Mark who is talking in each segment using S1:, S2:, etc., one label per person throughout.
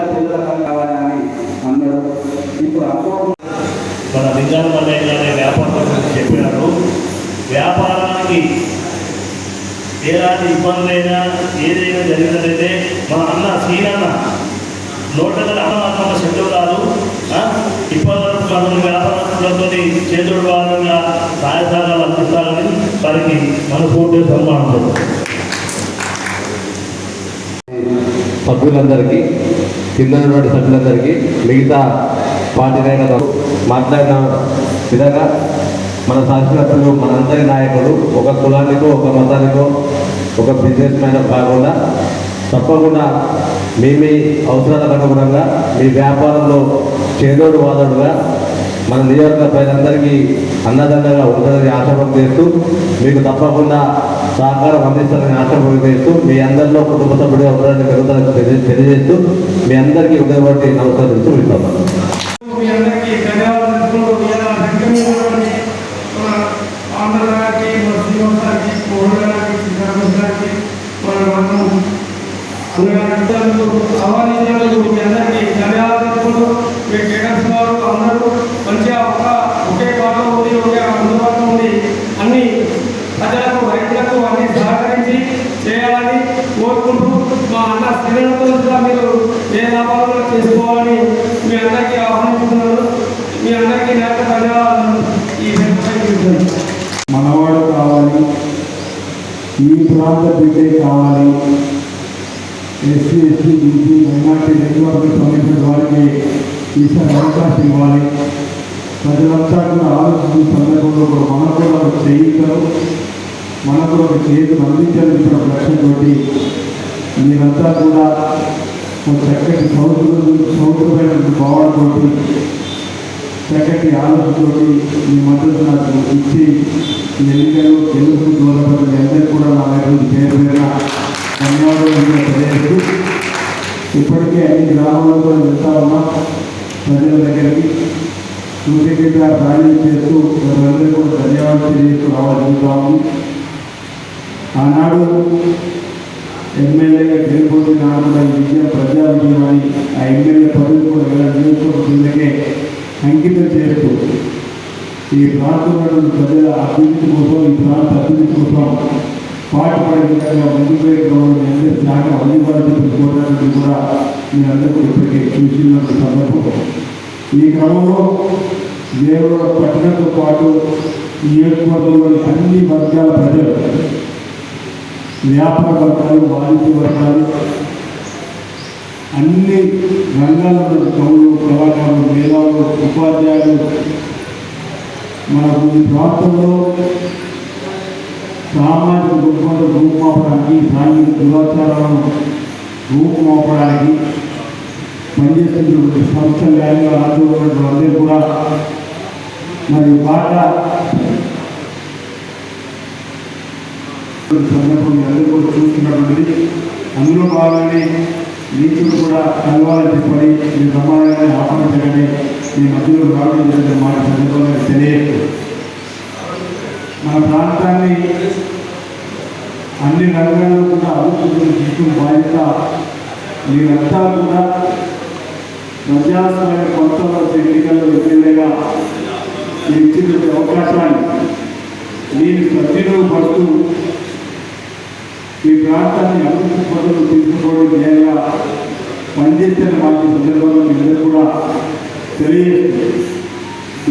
S1: చిన్న పిల్లల కావాలని ఇప్పుడు మన నిజామాబాద్ అనే వ్యాపారం గురించి వ్యాపారానికి ఎలాంటి ఇబ్బందులైనా ఏదైనా జరిగినట్లయితే మన అన్న శ్రీనాన్న నూట అన్నమాత్మ శత్రువురాలు ఇబ్బందులకు కాదు వ్యాపారస్తులతో చేతుడు వారంగా సాయసాగాలు అందిస్తారని వారికి మనస్ఫూర్తి సన్మానం
S2: పద్దులందరికీ కింద ఉన్నటువంటి సభ్యులందరికీ మిగతా పార్టీ నాయకులు మాట్లాడిన విధంగా మన శాసనసభ్యులు మనందరి నాయకులు ఒక కులానికో ఒక మతానికో ఒక బిజినెస్ మ్యాన్ కాకుండా తప్పకుండా మీ మీ అవసరాలకు అనుగుణంగా మీ వ్యాపారంలో చేదోడు వాదోడుగా మన నియోజక ప్రజలందరికీ అన్నదండగా ఉంటుందని ఆశాభం చేస్తూ మీకు తప్పకుండా సహకారం అందిస్తారని ఆశాభం చేస్తూ మీ అందరిలో కుటుంబ సభ్యుడిగా ఉండాలని పెరుగుతారని తెలియజేస్తూ మీ అందరికీ ఉదయపడి నమస్కరిస్తూ వెళ్తాను
S3: మీ అందరికీ ధన్యవాదాలు మీకు మన ఆంధ్ర గారికి మన శ్రీనివాస్ గారికి మోహన్ గారికి శ్రీరామస్ గారికి మన మనం అందరికీ ఆహ్వానించినందుకు మీ అందరికీ ధన్యవాదాలు తెలుపుకుంటూ మీ కేడర్స్ వారు అందరూ మంచిగా ఒక ఒకే పాటలో ఉంది ఒకే అందుబాటులో ఉంది అన్ని ప్రజలకు రైతులకు అన్ని సహకరించి చేయాలని కోరుకుంటూ మా అన్న శ్రీరంగంతో కూడా మీరు ఏ లాభాలను చేసుకోవాలని మీ అందరికీ ఆహ్వానిస్తున్నాను మీ అందరికీ నా యొక్క ధన్యవాదాలు ఈ వెంటనే చూస్తున్నాను
S4: మనవాడు కావాలి ఈ ప్రాంత బిడ్డే కావాలి. SC ST BC minority network సంబంధించిన వారికి ఈసారి అవకాశం ఇవ్వాలి. ప్రజలంతా కూడా ఆలోచించిన సందర్భంలో కూడా మనకు కూడా ఒక చేయికలు మనకు కూడా ఒక చేతులు అందించాలని ఇక్కడ ఒక లక్ష్యంతో మీరంతా కూడా ఒక చక్కటి సౌకర్యం సౌకర్యమైన భావాలతోటి చక్కటి ఆలోచనతోటి మీ మద్దతు నాకు ఇచ్చి ఈ ఎన్నికలు గెలుపు దూరపడి అందరూ కూడా నా వైపు పేరు పేరున ధన్యవాదాలు తెలియదు ఇప్పటికే అన్ని గ్రామాల్లో కూడా వెళ్తా ఉన్నా ప్రజల దగ్గరికి. సూచకంగా ప్రయాణం చేస్తూ వారందరికీ కూడా ధన్యవాదాలు తెలియజేస్తూ రావాలనుకుంటా ఉంది. ఆనాడు ఎమ్మెల్యేగా గెలుపొంది నాడు కూడా విజయం ప్రజా విజయం అని ఆ ఎమ్మెల్యే పదవి కూడా వేల నియోజకవర్గం అంకితం చేస్తూ ఈ ప్రాంతంలో ప్రజల అభివృద్ధి కోసం ఈ ప్రాంత అభివృద్ధి కోసం పాటుపడే విధంగా ముందుకు వెళ్ళడం అందరి శాఖ అందుబాటు చెప్పుకోవడానికి కూడా మీ అందరూ ఇప్పటికే చూసిన సందర్భం ఈ క్రమంలో దేవుడు పట్టణంతో పాటు నియోజకవర్గంలోని అన్ని వర్గాల ప్రజలు వ్యాపార వర్గాలు వాణిజ్య వర్గాలు అన్ని రంగాల కవులు కళాకారులు మేధావులు ఉపాధ్యాయులు మనకు ఈ ప్రాంతంలో సామాజిక దుర్బంధ రూపుమాపడానికి సాంఘిక దురాచారాలను రూపుమాపడానికి పనిచేస్తున్నటువంటి సంస్థలు కానీ ఆందోళన అందరూ కూడా మరి పాట సందర్భం అందరూ కూడా చూస్తున్నటువంటిది అందులో భాగంగానే నీతులు కూడా కలవాలని చెప్పని మీ సమాజాన్ని ఆహ్వానించగానే మీ మధ్యలో రావడం జరిగిన మాట సందర్భంగా తెలియదు. మన ప్రాంతాన్ని అన్ని రంగాల్లో కూడా అభివృద్ధి తీసుకుని బాధ్యత మీరంతా కూడా ప్రజాస్వామ్య కొత్త ఎన్నికల్లో ఎమ్మెల్యేగా మీరు ఇచ్చినటువంటి అవకాశాన్ని నేను సద్వినియోగపడుతూ ఈ ప్రాంతాన్ని అభివృద్ధి పనులు తీసుకోవడం ధ్యేయంగా పనిచేసిన వాటి సందర్భంలో మీరందరూ కూడా తెలియజేస్తుంది.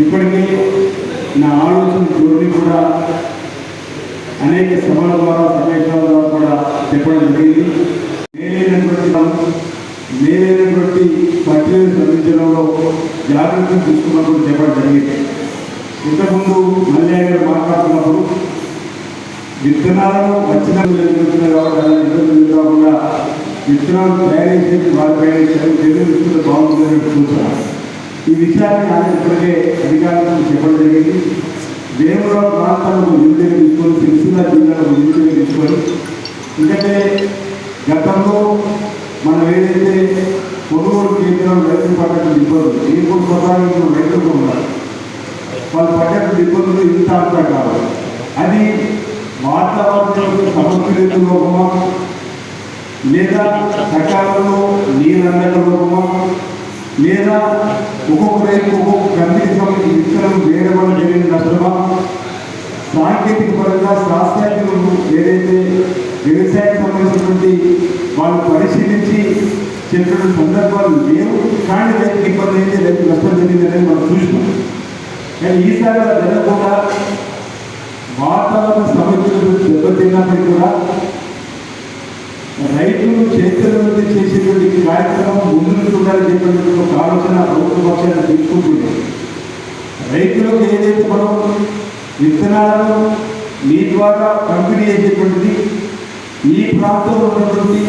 S4: ఇప్పటికీ నా ఆలోచన ధోరణి కూడా అనేక సభల ద్వారా సమావేశాల ద్వారా కూడా చెప్పడం జరిగింది. మేలైనటువంటి మేలైనటువంటి ప్రక్రియను శ్రమించడంలో జాగ్రత్తలు తీసుకున్నప్పుడు చెప్పడం జరిగింది. ఇంతకుముందు మల్లయ్య గారు మాట్లాడుతున్నప్పుడు విత్తనాలను వచ్చిన కాకుండా విత్తనాలు తయారు చేసి వారిపై చర్యలు తీసుకుంటే బాగుంటుందని చూస్తున్నారు ఈ విషయాన్ని ఆయన ఇప్పటికే అధికారులకు చెప్పడం జరిగింది. వేముల ప్రాంతాలకు నిధులు తీసుకొని సిరిసిల్ల జిల్లాలకు నిధులు తీసుకొని ఎందుకంటే గతంలో మనం ఏదైతే కొనుగోలు కేంద్రం రైతు పడ్డట్టు ఇబ్బందులు ఏ కొన్ని కొనసాగించిన రైతులు ఉన్నారు వాళ్ళు పడ్డట్టు ఇబ్బందులు ఇంత అంతా కావాలి అది వాతావరణంలో సమతుల్యత లోపమా? లేదా సకాలంలో నీరు అందక లోపమా? లేదా ఒక్కొక్క రైతు ఒక్కొక్క కంపెనీకి విత్తనం వేరే వల్ల జరిగిన నష్టమా? సాంకేతిక పరంగా శాస్త్రజ్ఞులు ఏదైతే వ్యవసాయానికి సంబంధించినటువంటి వాళ్ళు పరిశీలించి చెప్పిన సందర్భాలు లేవు. కానీ రైతుకి ఇబ్బంది అయితే రైతు నష్టం జరిగింది అనేది మనం చూసినాం. కానీ ఈసారి జరగకుండా వాతావరణ సమస్యలు దెబ్బతిన్నప్పటికీ కూడా రైతులు చైతన్యవంతం చేసేటువంటి కార్యక్రమం ముందుకు చూడాలని చెప్పినటువంటి ఒక ఆలోచన ప్రభుత్వ పక్షాన్ని తీసుకుంటుంది. రైతులకు ఏదైతే మనం విత్తనాలను మీ ద్వారా పంపిణీ చేసేటువంటిది ఈ ప్రాంతంలో ఉన్నటువంటి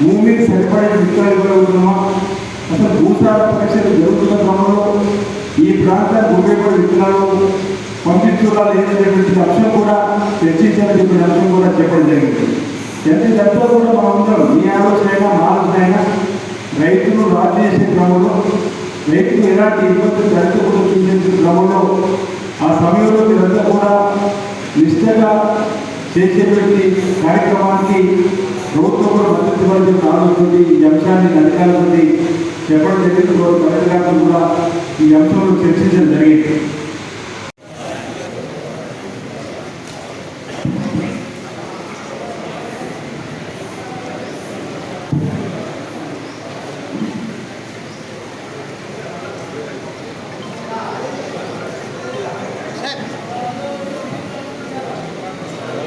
S4: భూమికి సరిపడే విత్తనాలు ఇవ్వగలుగుతున్నామా అసలు భూసార పరీక్షలు జరుగుతున్న క్రమంలో ఈ ప్రాంతానికి ఉపయోగపడే విత్తనాలు పంపించుకోవాలి ఏదైనటువంటి అంశం కూడా చర్చించాలని చెప్పిన అంశం కూడా చెప్పడం జరిగింది. ఎంత ఇదంతా కూడా మనం ఉంటాం మీ ఆలోచన అయినా మా ఆలోచన రైతులు రాజు చేసే క్రమంలో రైతులు ఎలాంటి ఇబ్బందులు జరగకుండా చూసే క్రమంలో ఆ సమయంలో మీరంతా కూడా నిష్టగా చేసేటువంటి కార్యక్రమానికి ప్రభుత్వం కూడా మద్దతు ఇవ్వాలని ఆలోచన ఈ అంశాన్ని అధికారులతో చెప్పడం జరిగింది. వారు కూడా ఈ అంశంలో చర్చించడం జరిగింది.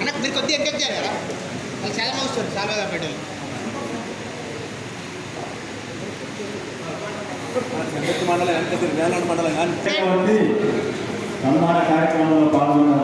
S5: అన్న మీరు కొద్దిగా ఎంకరేజ్ చేయాలి కదా చాలా బాగా పెట్టాలి
S4: సన్మాన కార్యక్రమంలో పాల్గొన్న